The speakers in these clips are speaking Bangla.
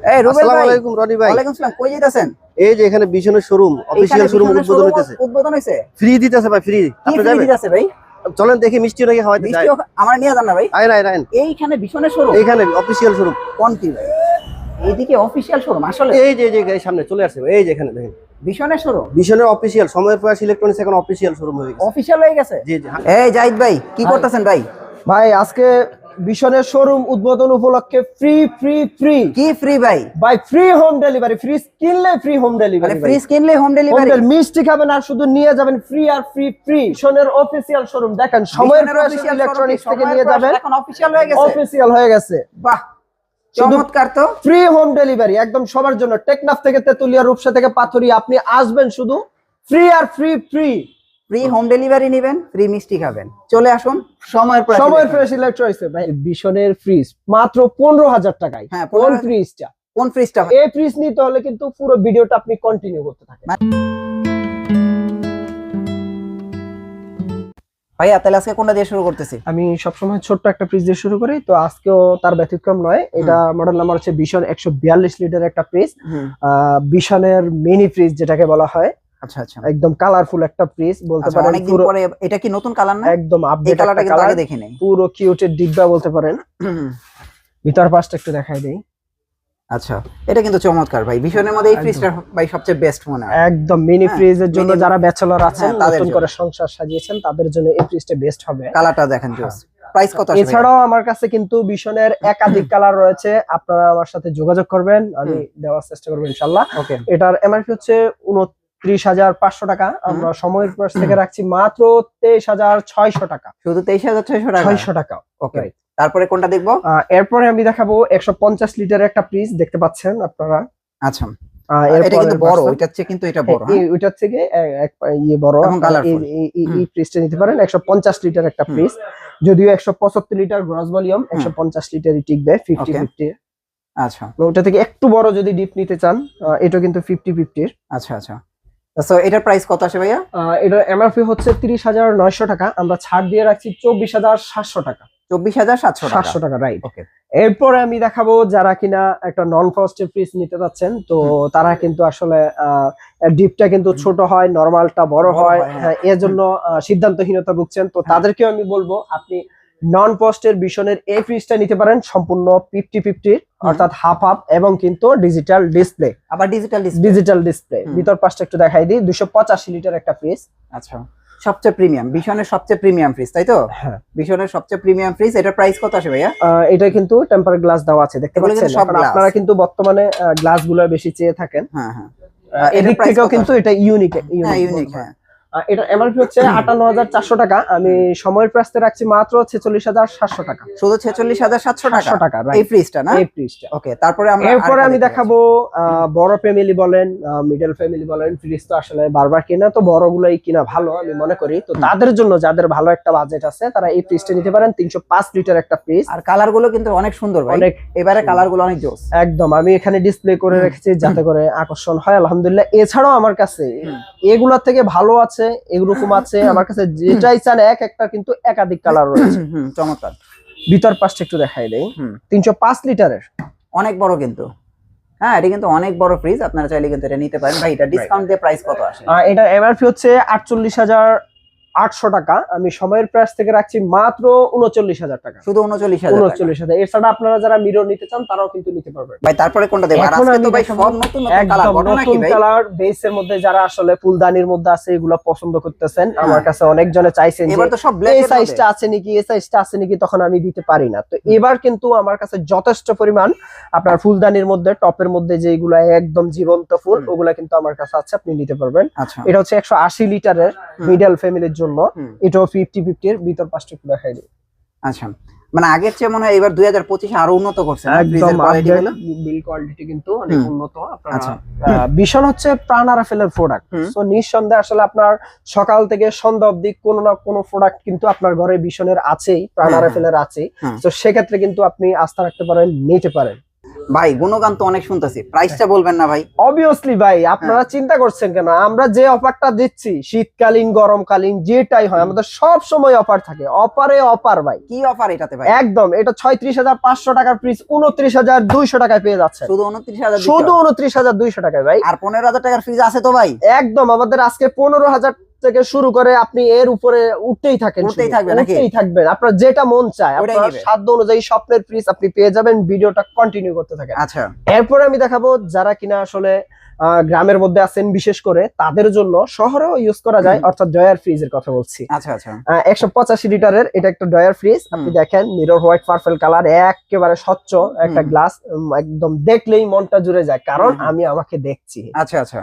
এই রুবেল ভাই আলাইকুম রনি ভাই। ওয়ালাইকুম সালাম কই যাইতাছেন? এই যে এখানে বিশনের শোরুম অফিসিয়াল শোরুম বিশনের উদ্বোধন হইতেছে। উদ্বোধন হইছে। ফ্রি দিতেছে ভাই ফ্রি আপনি যাবেন? দিতাছে ভাই? চলেন দেখি মিষ্টি নাকি খাওয়াইতে মিষ্টি আমার নিয়ে যান না ভাই। এইখানে বিশনের শোরুম এইখানে অফিসিয়াল শোরুম কোন কি ভাই? এইদিকে অফিসিয়াল শোরুম আসলে। এই যে যে সামনে চলে আসছে এই যে এখানে দেখেন। বিশনের শোরুম বিশনের অফিসিয়াল সময়ের প্রয়াস ইলেকট্রনিক্স এখন অফিসিয়াল শোরুম হয়ে গেছে। অফিসিয়াল হয়ে গেছে? জি জি হ্যাঁ। এই জাহিদ ভাই কি করতেছেন ভাই? ভাই আজকে বিশনের শোরুম উদ্বোধন উপলক্ষে ফ্রি ফ্রি ফ্রি কি ফ্রি ভাই? ভাই ফ্রি হোম ডেলিভারি ফ্রি কিনলে ফ্রি হোম ডেলিভারি মানে ফ্রি কিনলে হোম ডেলিভারি মিষ্টি খাবেন আর শুধু নিয়ে যাবেন ফ্রি আর ফ্রি ফ্রি বিশনের অফিসিয়াল শোরুম দেখেন সময়ের ইলেকট্রনিক্স থেকে নিয়ে যাবেন। এখন অফিসিয়াল হয়ে গেছে। অফিসিয়াল হয়ে গেছে। বাহ চমৎকার তো। ফ্রি হোম ডেলিভারি একদম সবার জন্য। টেকনাফ থেকে তেতুলিয়া রূপসা থেকে পাথরিয়া আপনি আসবেন শুধু ফ্রি আর free free free home delivery নেবেন ফ্রি মিষ্টি খাবেন। চলে আসুন সময়ের প্রায় সময়ের ফ্রেশ ইলেকট্রনিক্স ভাই বিশনের ফ্রিজ মাত্র পনেরো হাজার টাকায়। হ্যাঁ, কোন ফ্রিজটা কোন ফ্রিজটা এই ফ্রিজ নিতে হলে কিন্তু পুরো ভিডিওটা আপনি কন্টিনিউ করতে থাকেন। ভাইয়া তাহলে আজকে কোনটা দিয়ে শুরু করতেছি? আমি সবসময় ছোট্ট একটা ফ্রিজ দিয়ে শুরু করি তো আজকেও তার ব্যতিক্রম নয়। এটা মডেল নাম্বার হচ্ছে বিশন একশো বিয়াল্লিশ লিটার একটা ফ্রিজ বিশনের মিনি ফ্রিজ যেটাকে বলা হয়। আচ্ছা আচ্ছা। একদম কালারফুল একটা ফ্রিজ বলতে আচ্ছা পারেন অনেকদিন পুরো এটা কি নতুন কালার না? একদম আপডেট কালারটা কিন্তু আগে দেখি নাই পুরো কিউটের ডিব্বা বলতে পারেন। ভিতর পাশটা একটু দেখাই দেই। আচ্ছা এটা কিন্তু চমৎকার ভাই। ভীষণের মধ্যে এই ফ্রিজটা ভাই সবচেয়ে বেস্ট মনে হয়। একদম মিনি হ্যাঁ, ফ্রিজের জন্য যারা ব্যাচেলর আছেন হ্যাঁ, তাদের নতুন করে সংসার সাজিয়েছেন তাদের জন্য এই ফ্রিজটা বেস্ট হবে। কালারটা দেখেন জোস প্রাইস কত আসবে? এছাড়াও আমার কাছে কিন্তু বিশনের একাধিক কালার রয়েছে। আপনারা আমার সাথে যোগাযোগ করবেন আমি দেওয়ার চেষ্টা করব ইনশাল্লাহ এটার এমআরপি হচ্ছে উনত্রিশ হাজার পাঁচশো টাকা। আমরা সময়ের পাশ থেকে রাখছি মাত্র তেইশ হাজার ছয়শো টাকা। শুধু তেইশ হাজার ছয়শো টাকা? ছয়শো টাকা ওকে তারপরে কোনটা দেখব? এরপরে আমি দেখাবো একশো পঞ্চাশ লিটার একটা ফ্রিজ দেখতে পাচ্ছেন আপনারা। আচ্ছা। এটা কিন্তু বড় ওইটার চেয়ে কিন্তু এটা হ্যাঁ, বড়? ওইটার থেকে ইয়ে বড়। এই- ফ্রিজটা নিতে পারেন একশো পঞ্চাশ লিটার একটা ফ্রিজ যদিও একশো পঁচাত্তর লিটার গ্রস ভলিউম একশো পঞ্চাশ লিটারই টিকবে ফিফটি Okay. ফিফটি আচ্ছা। ওটা থেকে একটু বড় যদি ডিপ নিতে চান এটা কিন্তু ফিফটি ফিফটির আচ্ছা আচ্ছা। তো এটার প্রাইস কত আসে ভাইয়া? এটা এমআরপি হচ্ছে তিরিশ হাজার নয়শো টাকা। আমরা ছাড় দিয়ে রাখছি চব্বিশ হাজার সাতশো টাকা। চব্বিশ হাজার সাতশো সাতশো টাকা রাইট ওকে এরপরে আমি দেখাবো যারা কিনা একটা নন ফ্রস্টেড ফ্রিজ নিতে চাচ্ছেন তো তারা কিন্তু আসলে ডিপটা কিন্তু ছোট হয় নর্মালটা বড় হয়। হয়, হ্যাঁ। হ্যাঁ, এর জন্য সিদ্ধান্তহীনতা ভুগছেন। তো তাদেরকেও আমি বলব আপনি নন পোস্টের বিশনের এই ফ্রিজটা নিতে পারেন সম্পূর্ণ ফিফটি ফিফটি অর্থাৎ হাফ হাফ এবং কিন্তু ডিজিটাল ডিসপ্লে আবার ডিজিটাল ডিসপ্লে ডিজিটাল ডিসপ্লে ভিতর পাশটা একটু দেখাই দিই দুশো পঁচাশি লিটার একটা ফ্রিজ আচ্ছা। সবচেয়ে প্রিমিয়াম ভীষণের সবচেয়ে প্রিমিয়াম ফ্রিজ তাই তো? হ্যাঁ। ভীষণের সবচেয়ে প্রিমিয়াম ফ্রিজ এটার প্রাইস কত আসে ভাইয়া? এটা কিন্তু টেম্পার গ্লাস দেওয়া আছে দেখতে পাচ্ছেন? আপনারা কিন্তু বর্তমানে গ্লাসগুলো বেশি চেয়ে থাকেন। হ্যাঁ হ্যাঁ। এদিক price থেকেও কিন্তু এটা ইউনিক ইউনিক হ্যাঁ। এটা এমআরপি হচ্ছে আটান্ন হাজার চারশো টাকা। আমি সময়ের প্রাস্তে রাখছি মাত্র ছেচল্লিশ হাজার সাতশো টাকা। শুধু ছেচল্লিশ হাজার সাতশো টাকা? টাকা এই ফ্রিজটা না? এই ফ্রিজটা। ওকে তারপরে আমরা এরপরে আমি দেখাবো বড় ফ্যামিলি বলেন মিডল ফ্যামিলি বলেন ফ্রিজ তো আসলে বারবার কিনা তো বড় বড়গুলোই কিনা ভালো আমি মনে করি। তো। তাদের জন্য যাদের ভালো একটা বাজেট আছে তারা এই ফ্রিজটা নিতে পারেন তিনশো পাঁচ লিটার একটা ফ্রিজ আর কালারগুলো কিন্তু অনেক সুন্দর অনেক এবারে কালারগুলো অনেক জোস। একদম আমি এখানে ডিসপ্লে করে রেখেছি যাতে করে আকর্ষণ হয় আলহামদুলিল্লাহ। এছাড়াও আমার কাছে এগুলোর থেকে ভালো আছে এরকম আছে। আমার কাছে যেটাই চান এক একটা কিন্তু একাধিক কালার রয়েছে। হুম চমৎকার। ভিতর পাশটা একটু দেখাই দেই। তিনশো পাঁচ লিটারের। অনেক বড় কিন্তু। হ্যাঁ এটা কিন্তু অনেক বড় ফ্রিজ আপনারা চাইলে কিন্তু এটা নিতে পারেন। ভাই এটা ডিসকাউন্ট দিয়ে প্রাইস কত আসে? এটা এমআরপি হচ্ছে আটচল্লিশ হাজার আটশো টাকা। আমি সময়ের প্রাইস থেকে রাখছি মাত্র উনচল্লিশ হাজার টাকা। শুধু উনচল্লিশ হাজার উনচল্লিশ হাজার। এছাড়া আপনারা যারা মিরর নিতে চান তারাও কিন্তু নিতে পারবেন। ভাই তারপরে কোনটা দেবো আর এখন আজকে আমি তো ভাই দেখাবো সব নতুন নতুন কালার বেসের মধ্যে যারা আসলে ফুলদানির মধ্যে আছে এগুলো পছন্দ করতেছেন আমার হ্যাঁ। কাছে অনেকজনে চাইছেন এবার তো সব এই সাইজটা আছে নাকি এই সাইজটা আছে নাকি তখন আমি দিতে পারি না। তো এবার কিন্তু আমার কাছে যথেষ্ট পরিমাণ আপনার ফুলদানির মধ্যে টপের মধ্যে যেগুলো একদম জীবন্ত ফুল ওগুলা কিন্তু আমার কাছে আছে আপনি নিতে পারবেন। আচ্ছা। এটা হচ্ছে একশো আশি লিটারের মিডল ফ্যামিলির জন্য এটাও ফিফটি ফিফটির ভিতর পাঁচটা দেখাই দিই। আচ্ছা মানে আগের চেয়ে মনে হয় এবার দুই হাজার পঁচিশে আরও উন্নত করছে একদম বিল কোয়ালিটি কিন্তু অনেক উন্নত আচ্ছা। ভীষণ হচ্ছে প্রাণ আরাফেলের প্রোডাক্ট। সো নিঃসন্দেহে আসলে আপনার সকাল থেকে সন্ধ্যা অবধি কোনো না কোনো প্রোডাক্ট কিন্তু আপনার ঘরে ভীষণের আছেই প্রাণ হ্যাঁ, আরাফেলের আছেই। হ্যাঁ। তো সেক্ষেত্রে কিন্তু আপনি আস্থা রাখতে পারেন নিতে পারেন। ভাই গুণগান তো অনেক শুনতেছি। প্রাইসটা বলবেন না ভাই। অবভিয়াসলি ভাই আপনারা চিন্তা করছেন কেন? আমরা যে অফারটা দিচ্ছি শীতকালীন গরমকালীন যেটাই হয় আমাদের সব সময় অফার থাকে। অফারে অফার ভাই। কি অফার এটাতে ভাই? একদম এটা ছয়ত্রিশ হাজার পাঁচশো টাকার ফ্রিজ উনত্রিশ হাজার দুইশো টাকায় পেয়ে যাচ্ছে। শুধু উনত্রিশ হাজার শুধু উনত্রিশ হাজার দুইশো টাকায় ভাই। আর পনেরো হাজার টাকার ফ্রিজ আছে তো ভাই? একদম আমাদের আজকে পনেরো হাজার থেকে শুরু করে আপনি এর উপরে উঠতেই থাকেন উঠতেই শুধু। থাকবে নাকি? উঠতেই থাকবেন। আপনার যেটা মন চায় আপনার সাধ্য অনুযায়ী স্বপ্নের ফ্রিজ আপনি পেয়ে যাবেন ভিডিওটা কন্টিনিউ করতে থাকেন। আচ্ছা। এরপরে আমি দেখাবো যারা কিনা আসলে গ্রামের মধ্যে আছেন বিশেষ করে তাদের জন্য শহরেও ইউজ করা যায় অর্থাৎ ডয়ার ফ্রিজের কথা বলছি। আচ্ছা আচ্ছা। একশো পঁচাশি লিটারের এটা একটা ডয়ার ফ্রিজ। আপনি দেখেন মিরর হোয়াইট পার্পল কালার একেবারে স্বচ্ছ একটা গ্লাস একদম দেখলেই মনটা জুড়ে যায়। কারণ আমি আমাকে দেখছি। আচ্ছা আচ্ছা।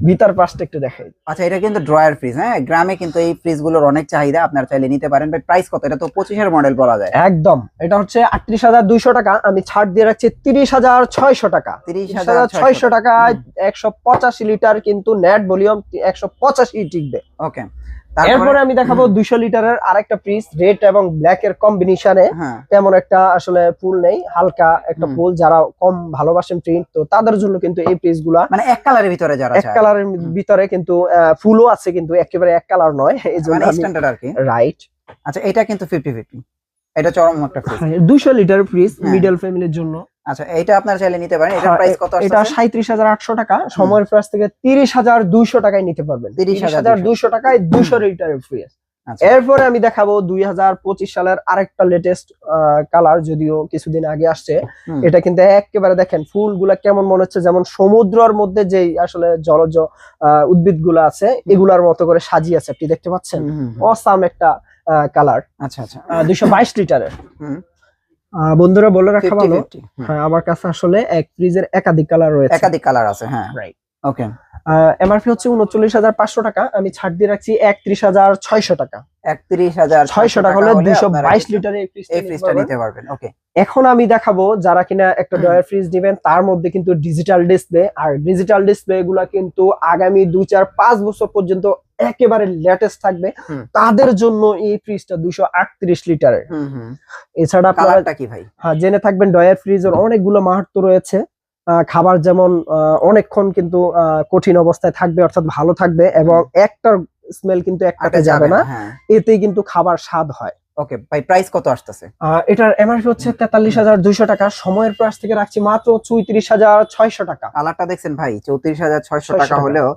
ভিতর পাশটা একটু দেখাই। আচ্ছা এটা কিন্তু ড্রয়ার ফ্রিজ হ্যাঁ? গ্রামে কিন্তু এই ফ্রিজগুলোর অনেক চাহিদা আপনারা চাইলে নিতে পারেন। ভাই প্রাইস কত? এটা তো পঁচিশের মডেল বলা যায়। একদম। এটা হচ্ছে আটত্রিশ হাজার দুইশো টাকা আমি ছাড় দিয়ে রাখছি তিরিশ হাজার ছয়শো টাকা। তিরিশ হাজার ছয়শো টাকা। একশো পঁচাশি লিটার কিন্তু নেট ভলিউম একশো পঁচাশি টিকবে। ওকে এরপরে আমি দেখাবো দুইশো লিটারের আরেকটা পিস রেড এবং ব্ল্যাক এর কম্বিনেশনে হ্যাঁ। তেমন একটা আসলে ফুল নেই হালকা একটা ফুল যারা কম ভালোবাসেন প্রিন্ট তো তাদের জন্য কিন্তু এই ফ্রিজগুলা মানে এক কালারের ভিতরে যারা এক কালারের ভিতরে কিন্তু ফুলও আছে কিন্তু একেবারে এক কালার নয় এই জন্য মানে স্ট্যান্ডার্ড আর কি। রাইট আচ্ছা এটা কিন্তু ফিফটি ফিফটি এটা চরম একটা ফ্রিজ দুইশো লিটার ফ্রিজ। মিডল ফ্যামিলির জন্য। আচ্ছা এটা আপনারা চাইলে নিতে পারেন। হ্যাঁ, প্রাইস কত এটা আসছে সাঁত্রিশ হাজার আটশো টাকা সময়ের প্রাইস থেকে তিরিশ হাজার দুইশো টাকায় নিতে পারবেন। 30,200 তিরিশ হাজার দুইশো টাকায় দুইশো লিটারের ফ্রিজ আচ্ছা। এরপরে আমি দেখাবো দুই হাজার পঁচিশ সালের আরেকটা লেটেস্ট কালার যদিও কিছুদিন আগে আসছে। এটা কিন্তু একেবারে দেখেন ফুলগুলা কেমন মনে হচ্ছে যেমন সমুদ্রের মধ্যে যেই আসলে জলজ উদ্ভিদগুলা আছে এগুলার মতো করে সাজিয়েছে আপনি দেখতে পাচ্ছেন। অসাম একটা কালার আচ্ছা আচ্ছা। দুইশো বাইশ লিটারের বন্ধুরা বলে রাখা ভালো। হ্যাঁ আমার কাছে আসলে এক ফ্রিজের একাধিক কালার রয়েছে। একাধিক কালার আছে হ্যাঁ। Right. ওকে এমআরপি হচ্ছে উনচল্লিশ হাজার পাঁচশো টাকা। আমি ছাড় দিয়ে রাখছি একত্রিশ হাজার ছয়শো টাকা। একত্রিশ হাজার ছয়শো টাকা হলে দুইশো বাইশ লিটারের এই ফ্রিজটা নিতে পারবেন। ওকে এখন আমি দেখাবো যারা কিনা একটা। ডয়ার ফ্রিজ দিবেন তার মধ্যে কিন্তু ডিজিটাল ডিসপ্লে আর ডিজিটাল ডিসপ্লে গুলা কিন্তু আগামী দুই চার পাঁচ বছর পর্যন্ত একেবারে লেটেস্ট থাকবে। তাদের জন্য এই ফ্রিজটা দুইশো আটত্রিশ লিটারের। এছাড়া আপনারা কালারটা কি ভাই? হ্যাঁ, জেনে থাকবেন ডয়ার ফ্রিজের অনেকগুলো মাহাত্ম রয়েছে। খাবার যেমন অনেকক্ষণ কিন্তু কঠিন অবস্থায় থাকবে অর্থাৎ ভালো থাকবে এবং একটার স্মেল কিন্তু একটাতে যাবে না। হ্যাঁ। এতেই কিন্তু খাবার স্বাদ হয়। ওকে ভাই প্রাইস কত আসতেছে? এটার এমআরপি হচ্ছে তেতাল্লিশ হাজার দুইশো টাকা। সময়ের প্রাইস থেকে রাখছি মাত্র চৌত্রিশ হাজার ছয়শো টাকা। কালারটা দেখছেন ভাই চৌত্রিশ হাজার ছয়শো 600 টাকা টাকা। হলেও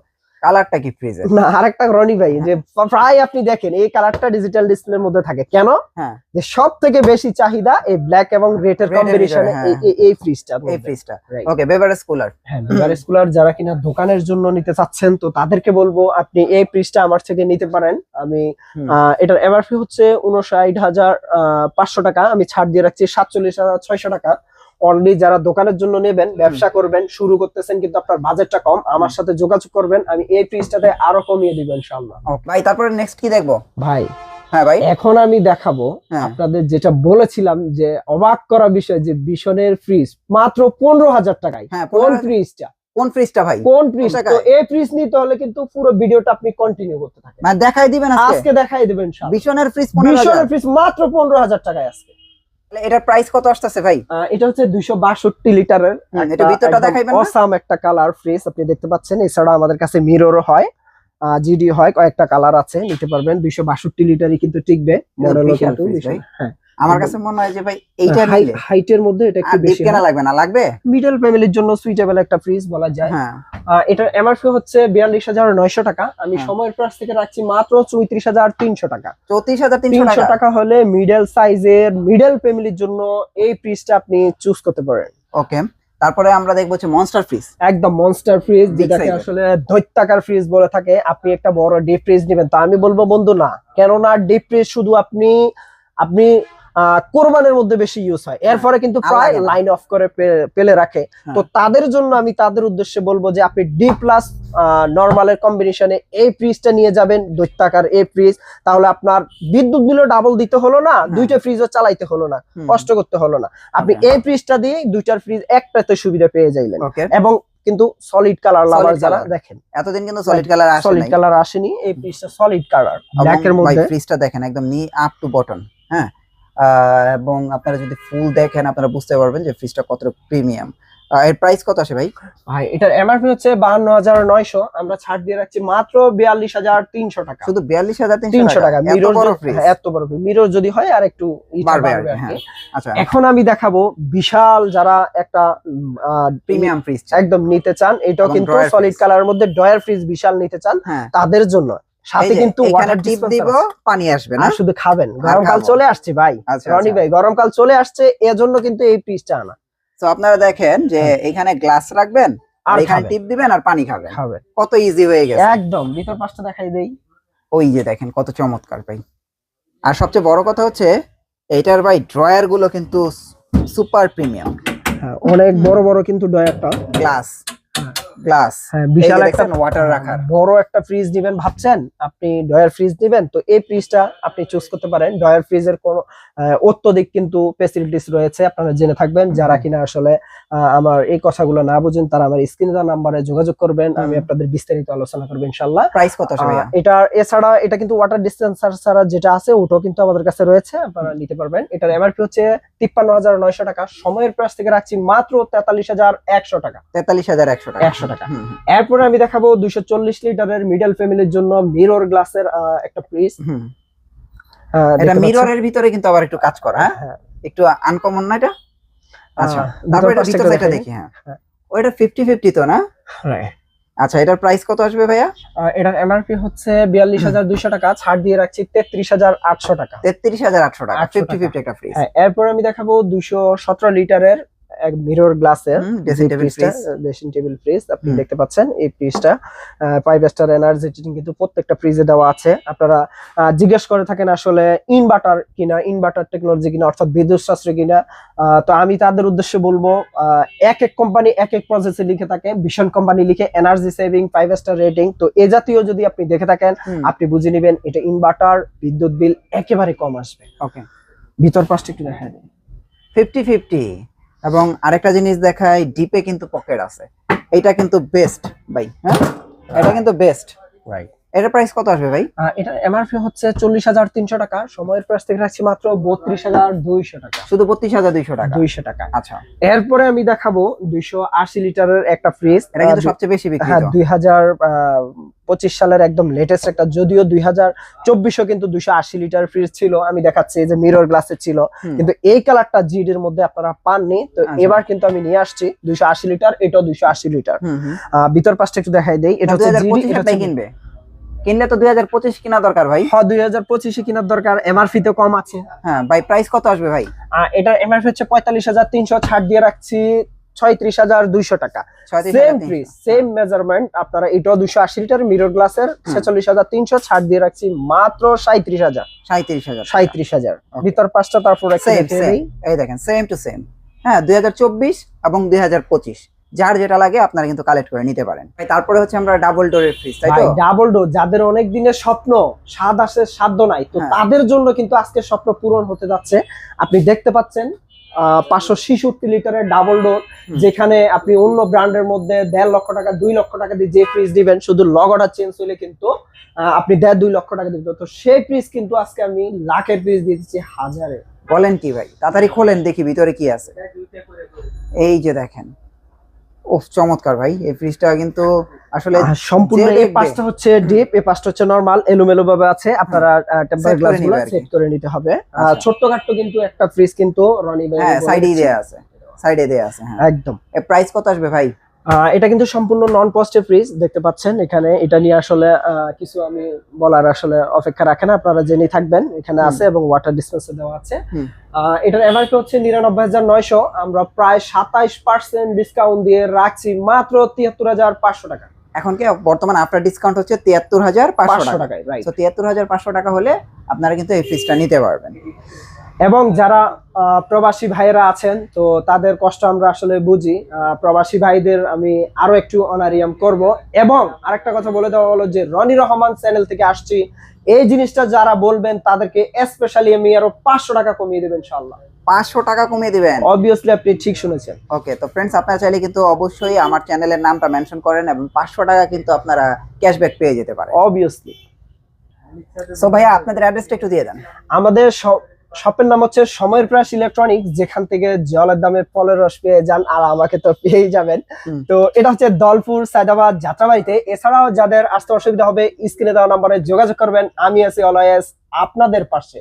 কালারটা কি ফ্রিজের না আরেকটা রনি ভাই যে প্রায় আপনি দেখেন এই কালারটা ডিজিটাল ডিসপ্লের মধ্যে থাকে। কেন? হ্যাঁ। যে সব থেকে বেশি চাহিদা এই ব্ল্যাক এবং রেড এর কম্বিনেশনে হ্যাঁ। এই ফ্রিজটা এই ফ্রিজটা ওকে বেভারেজ কুলার হ্যাঁ বিভার স্কুলার যারা কিনা দোকানের জন্য নিতে চাচ্ছেন তো তাদেরকে বলব আপনি এই ফ্রিজটা আমার থেকে নিতে পারেন। আমি এটার এমআরপি হচ্ছে উনষাট হাজার পাঁচশো টাকা। আমি ছাড় দিয়ে রাখছি সাতচল্লিশ হাজার ছয়শো টাকা। অনলি যারা দোকানের জন্য নেবেন ব্যবসা করবেন শুরু করতেছেন কিন্তু আপনার বাজেটটা কম আমার সাথে যোগাযোগ করবেন আমি এই ফ্রিজটাতে আরও কমিয়ে দিব ইনশাআল্লাহ। ভাই তারপরে নেক্সট কি দেখব? ভাই হ্যাঁ ভাই। এখন আমি দেখাবো হ্যাঁ। আপনাদের যেটা বলেছিলাম যে অবাক করা বিষয় যে বিশনের ফ্রিজ মাত্র পনেরো হাজার টাকায়। হ্যাঁ কোন ফ্রিজটা কোন ফ্রিজটা ভাই? কোন ফ্রিজ? তো এই ফ্রিজ নিতে হলে কিন্তু পুরো ভিডিওটা আপনি কন্টিনিউ করতে থাকেন। মানে দেখাই দিবেন আজকে? দেখাই দেবেন বিশনের ফ্রিজ বিশনের ফ্রিজ মাত্র পনেরো হাজার টাকায় আজকে। এটার প্রাইস কত আসতেছে ভাই এটা হচ্ছে দুইশো বাষট্টি লিটারের এটা ভিতরটা দেখাইবেন না? অসাম একটা কালার ফ্রেস আপনি দেখতে পাচ্ছেন এছাড়া আমাদের কাছে মিররও হয় জিডি হয় কয়েকটা কালার আছে নিতে পারবেন দুইশো বাষট্টি লিটারই কিন্তু টিকবে মডেলও কিন্তু fridge, 200 ভাই। হ্যাঁ আমার কাছে মনে হয় যে ভাই এইটা নিলে হাইটের মধ্যে এটা একটু বেশি কেনা লাগবে না লাগবে? মিডল ফ্যামিলির জন্য সুইটেবল একটা ফ্রিজ বলা যায়। হ্যাঁ। এটার এমআরপি হচ্ছে বিয়াল্লিশ হাজার নয়শো টাকা। আমি হ্যাঁ। সময়ের প্রাইস থেকে রাখছি মাত্র চৌত্রিশ হাজার তিনশো টাকা। চৌত্রিশ হাজার তিনশো তিনশো টাকা? টাকা হলে মিডল সাইজের মিডল ফ্যামিলির জন্য এই ফ্রিজটা আপনি চুজ করতে পারেন। ওকে তারপরে আমরা দেখব হচ্ছে মনস্টার ফ্রিজ একদম মনস্টার ফ্রিজ যেটাকে আসলে দৈত্যাকার ফ্রিজ বলে থাকে। আপনি একটা বড় ডিপ ফ্রিজ নেবেন। তা আমি বলব বন্ধু না। কেননা ডিপ ফ্রিজ শুধু আপনি আপনি কোরবানের মধ্যে বেশি ইউজ হয়। এরপরে কিন্তু প্রায় লাইন অফ করে পেলে রাখে। হ্যাঁ। তো তাদের জন্য আমি তাদের উদ্দেশ্যে বলব যে আপনি ডি প্লাস নর্মালের কম্বিনেশনে এই ফ্রিজটা নিয়ে যাবেন দৈত্যাকার এই ফ্রিজ তাহলে আপনার বিদ্যুৎ বিলও ডাবল দিতে হলো না দুইটা ফ্রিজও চালাইতে হলো না কষ্ট করতে হলো না। আপনি এই ফ্রিজটা দিয়ে দুইটার ফ্রিজ একটাতে সুবিধা পেয়ে যাইলেন। এবং কিন্তু সলিড কালার লাভার যারা দেখেন। এতদিন কিন্তু সলিড কালার আসে সলিড কালার আসেনি এই ফ্রিজটা সলিড কালার ব্ল্যাক এর মধ্যে। ফ্রিজটা দেখেন একদম নি আপ টু বটন হ্যাঁ এবং আপনারা যদি ফুল দেখেন আপনারা বুঝতে পারবেন যে ফ্রিজটা কতটা প্রিমিয়াম এর প্রাইস কত আসে ভাই? ভাই এটার এমআরপি হচ্ছে বাহান্ন হাজার নয়শো। আমরা ছাড় দিয়ে রাখছি মাত্র বিয়াল্লিশ হাজার তিনশো টাকা। শুধু বিয়াল্লিশ হাজার তিনশো টাকা? এত মিরর বড় ফ্রিজ এত বড় ফ্রিজ মিরর যদি হয় আর একটু বাড়বে হ্যাঁ। আচ্ছা। এখন আমি দেখাবো বিশাল যারা একটা প্রিমিয়াম ফ্রিজ একদম নিতে চান। এটাও কিন্তু সলিড। কালারের মধ্যে ডয়ার ফ্রিজ বিশাল নিতে চান। হ্যাঁ। তাদের জন্য। সাথে কিন্তু ওয়াটার টিপ দিব পানি আসবে না। শুধু খাবেন। গরমকাল চলে আসছে ভাই। আচ্ছা রনি আচ্ছা। ভাই গরমকাল চলে আসছে এজন্য কিন্তু এই ফ্রিজটা আনা। তো আপনারা দেখেন যে এখানে গ্লাস রাখবেন আর এখানে টিপ দিবেন আর পানি খাবেন। কত ইজি হয়ে গেছে। একদম ভিতর পাশটা দেখাই দেই। ওই যে দেখেন কত চমৎকার ভাই। আর সবচেয়ে বড় কথা হচ্ছে এইটার ভাই ড্রয়ারগুলো কিন্তু সুপার প্রিমিয়াম হ্যাঁ অনেক বড় বড় কিন্তু ডয়ারটা গ্লাস হ্যাঁ। গ্লাস হ্যাঁ বিশাল একটা ওয়াটার রাখার। বড় একটা ফ্রিজ দিবেন ভাবছেন? আপনি ডয়ার ফ্রিজ দিবেন তো এই ফ্রিজটা আপনি চুজ করতে পারেন। ডয়ার ফ্রিজের কোন আহ, অত্যধিক কিন্তু ফেসিলিটিস রয়েছে আপনারা জেনে থাকবেন যারা কিনা আসলে আমার এই কথাগুলো না বুঝেন তারা আমার স্ক্রিনে দেওয়া নাম্বারে যোগাযোগ করবেন আমি আপনাদের বিস্তারিত আলোচনা করব ইনশাল্লাহ প্রাইস কত এটা এছাড়া এটা কিন্তু ওয়াটার ডিসপেন্সার ছাড়া যেটা আছে ওটাও কিন্তু আমাদের কাছে রয়েছে আপনারা নিতে পারবেন। এটার এমআরপি হচ্ছে তিপ্পান্ন হাজার নয়শো টাকা। সময়ের প্রাইস থেকে রাখছি মাত্র তেতাল্লিশ হাজার একশো টাকা। তেতাল্লিশ হাজার একশো টাকা। 100 টাকা। এরপরে আমি দেখাবো দুইশো চল্লিশ লিটারের মিডল ফ্যামিলির জন্য মিরর গ্লাসের একটা ফ্রিজ। এটা মিররের ভিতরে কিন্তু আবার একটু কাজ করা হ্যাঁ? একটু আনকমন না এটা? আচ্ছা তারপরে এটা ভিতর সাইডটা দেখি হ্যাঁ। হ্যাঁ। ওইটা ফিফটি ফিফটি তো না? আচ্ছা এটার প্রাইস কত আসবে ভাইয়া? এটার এমআরপি হচ্ছে বিয়াল্লিশ হাজার দুইশো টাকা ছাড় দিয়ে রাখছি তেত্রিশ হাজার আটশো টাকা। তেত্রিশ হাজার আটশো টাকা 800 ফিফটি ফিফটি একটা ফ্রি হ্যাঁ এরপর আমি দেখাবো দুইশো সতেরো লিটারের এক মিরর গ্লাসের dressing table fridge dressing table fridge আপনি দেখতে পাচ্ছেন এই ফ্রিজটা ফাইভ স্টার এনার্জি কিন্তু প্রত্যেকটা ফ্রিজে দেওয়া আছে। আপনারা জিজ্ঞেস করে থাকেন আসলে ইনভার্টার কিনা ইনভার্টার টেকনোলজি কিনা অর্থাৎ বিদ্যুৎ সাশ্রয় কিনা। তো আমি তাদের উদ্দেশ্যে বলব এক এক কোম্পানি এক এক প্রসেসে লিখে থাকে। ভীষণ কোম্পানি লিখে energy saving five star rating তো এ জাতীয় যদি আপনি দেখে থাকেন আপনি বুঝে নেবেন এটা ইনভার্টার বিদ্যুৎ বিল একেবারে কম আসবে। ওকে ভিতর পাশটা একটু দেখা যায় ফিফটি ফিফটি এবং আরেকটা জিনিস দেখায় ডিপে কিন্তু পকেট আছে। এটা কিন্তু বেস্ট ভাই হ্যাঁ? এটা কিন্তু বেস্ট রাইট এটার প্রাইস কত আসবে ভাই? এটার এমআরপি হচ্ছে চল্লিশ হাজার তিনশো টাকা। সময়ের প্রাইস থেকে রাখছি মাত্র বত্রিশ হাজার দুইশো টাকা। শুধু বত্রিশ হাজার দুইশো টাকা? দুইশো টাকা। আচ্ছা। এরপরে আমি দেখাবো দুইশো আশি লিটারের একটা ফ্রিজ এটা কিন্তু সবচেয়ে বেশি বিক্রি হ্যাঁ দুই হাজার পঁচিশ সালের একদম লেটেস্ট একটা। যদিও দুই হাজার চব্বিশও কিন্তু দুইশো আশি লিটার ফ্রিজ ছিল। আমি দেখাচ্ছি এই যে মিরর গ্লাসের ছিল। কিন্তু এই কালারটা জিড এর মধ্যে আপনারা পাননি। তো আচ্ছা। এবার কিন্তু আমি নিয়ে আসছি দুইশো আশি লিটার এটাও দুইশো আশি লিটার। ভিতর পাশটা একটু দেখাই দেই। এটা হচ্ছে হাজার এটা হচ্ছে কিনবে? কিনলে তো দুই হাজার পঁচিশ কেনা দরকার ভাই। হ্যাঁ দুই হাজার পঁচিশে কেনার দরকার এমআরপি তো কম আছে। হ্যাঁ ভাই প্রাইস কত আসবে ভাই? এটার এমআরপি হচ্ছে পঁয়তাল্লিশ হাজার তিনশো ছাড় দিয়ে রাখছি ছয়ত্রিশ হাজার দুইশো টাকা। ছয়ত্রিশ সেম হাজার তিনশো। ফ্রিজ সেম মেজারমেন্ট আপনারা এটাও দুশো আশি লিটার মিরর গ্লাসের ছেচল্লিশ হাজার তিনশো ছাড় দিয়ে রাখছি মাত্র সাঁত্রিশ হাজার। সাঁত্রিশ হাজার। সাঁত্রিশ হাজার। ভিতর পাঁচটা তারপর। এই দেখেন সেম টু সেম হ্যাঁ দুই হাজার চব্বিশ এবং দুই হাজার পঁচিশ। যার যেটা লাগে আপনারা কিন্তু কালেক্ট করে নিতে পারেন। তারপরে হচ্ছে আমরা ডাবল ডোরের ফ্রিজ তাই তো? ডাবল ডোর যাদের অনেক দিনের স্বপ্ন স্বাদ আসে সাধ্য নাই তো হ্যাঁ। তাদের জন্য কিন্তু আজকে স্বপ্ন পূরণ হতে যাচ্ছে। আপনি দেখতে পাচ্ছেন পাঁচশো ছিষট্টি লিটারের ডাবল ডোর যেখানে আপনি অন্য ব্র্যান্ডের মধ্যে দেড় লক্ষ টাকা দুই লক্ষ টাকা দিয়ে যে ফ্রিজ দিবেন শুধু লগটা চেঞ্জ হলে কিন্তু আপনি দেড় দুই লক্ষ টাকা দিবেন। তো সেই ফ্রিজ কিন্তু আজকে আমি লাখের ফ্রিজ দিয়ে দিচ্ছি হাজারে। বলেন কি ভাই? তাড়াতাড়ি খোলেন দেখি ভিতরে কি আছে। এই যে দেখেন ওফ চমৎকার ভাই। এই ফ্রিজটা কিন্তু আসলে সম্পূর্ণ এই পাঁচটা হচ্ছে ডিপ এই পাঁচটা হচ্ছে নরমাল এলোমেলো ভাবে আছে। আপনারা টেম্পার Set করে গ্লাসগুলো নিবে আর কি। সেট করে নিতে হবে। আচ্ছা। ছোট্ট খাট্ট কিন্তু একটা ফ্রিজ কিন্তু রনি ভাই হ্যাঁ সাইডেই। দেয়া আছে। সাইডে দেয়া আছে হ্যাঁ। একদম। এর প্রাইস কত আসবে ভাই? এটা কিন্তু সম্পূর্ণ নন পজিটিভ ফ্রিজ দেখতে পাচ্ছেন। এখানে এটা নিয়ে আসলে কিছু আমি বলার আসলে অপেক্ষা রাখে না। আপনারা জেনে থাকবেন এখানে আছে এবং ওয়াটার ডিসপেন্সার দেওয়া আছে। এটার এমআরপি হচ্ছে নিরানব্বই হাজার নয়শো। আমরা প্রায় সাতাইশ পার্সেন্ট ডিসকাউন্ট দিয়ে রাখছি মাত্র তিয়াত্তর হাজার পাঁচশো টাকা। এখন কি বর্তমান আফটার ডিসকাউন্ট হচ্ছে তিয়াত্তর হাজার পাঁচশো পাঁচশো টাকা। টাকায় তিয়াত্তর হাজার পাঁচশো টাকা হলে আপনারা কিন্তু এই ফ্রিজটা নিতে পারবেন। এবং যারা প্রবাসী ভাইয়েরা আছেন তো তাদের কষ্ট আমরা আসলে বুঝি। প্রবাসী ভাইদের আমি আরও একটু অনারিয়াম করব। এবং আরেকটা কথা বলে দেওয়া হলো যে রনি রহমান চ্যানেল থেকে আসছি। এই জিনিসটা যারা বলবেন তাদেরকে স্পেশালি আমি আরও পাঁচশো টাকা কমিয়ে দেবেন ইনশাল্লাহ পাঁচশো টাকা কমিয়ে দিবেন? অবভিয়াসলি আপনি ঠিক শুনেছেন। ওকে তো ফ্রেন্ডস আপনারা চাইলে কিন্তু অবশ্যই আমার চ্যানেলের নামটা মেনশন করেন এবং পাঁচশো টাকা কিন্তু আপনারা ক্যাশব্যাক পেয়ে যেতে পারেন। অবভিয়াসলি সো ভাইয়া আপনাদের অ্যাড্রেসটা একটু দিয়ে দেন। আমাদের স- শপের নাম হচ্ছে সময়ের প্রাস ইলেকট্রনিক যেখান থেকে জলের দামে পলের রস পেয়ে যান আর আমাকে তো পেয়েই যাবেন। তো এটা হচ্ছে দলপুর সায়দাবাদ যাত্রাবাড়িতে। এছাড়াও যাদের আসতে অসুবিধা হবে স্ক্রিনে দেওয়া নাম্বারে যোগাযোগ করবেন। আমি আছি অলয়েস আপনাদের পাশে।